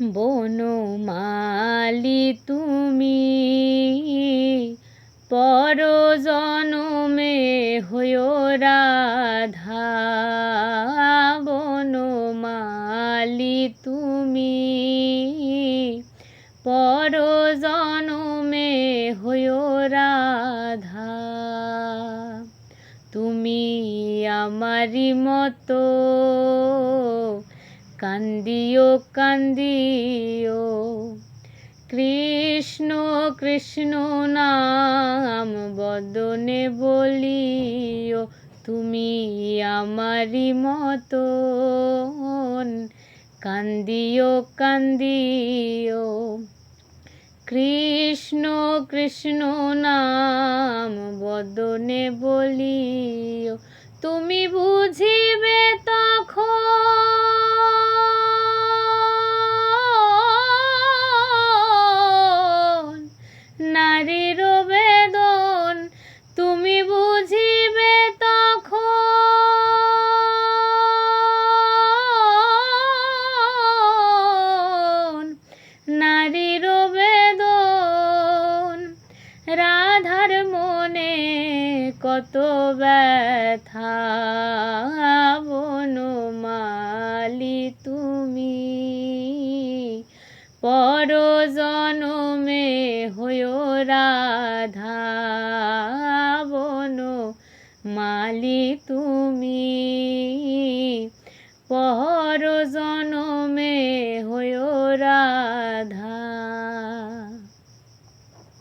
বনমালি তুমি পর জনমে হয়ো রাধা বনমালি তুমি পর জনমে হয়ো রাধা। তুমি আমারি মতো কান্দিও কান্দিও। কৃষ্ণ কৃষ্ণ নাম বদনে বলিও, তুমি আমারি মতন। কান্দিও কান্দিও। কৃষ্ণ কৃষ্ণ নাম বদনে বলিও, তুমি বুঝিবে কত ব্যথা বনমালি তুমি। পরজনমে হয়ো রাধা বনু মালি তুমি। পরজনমে হয়ো রাধা।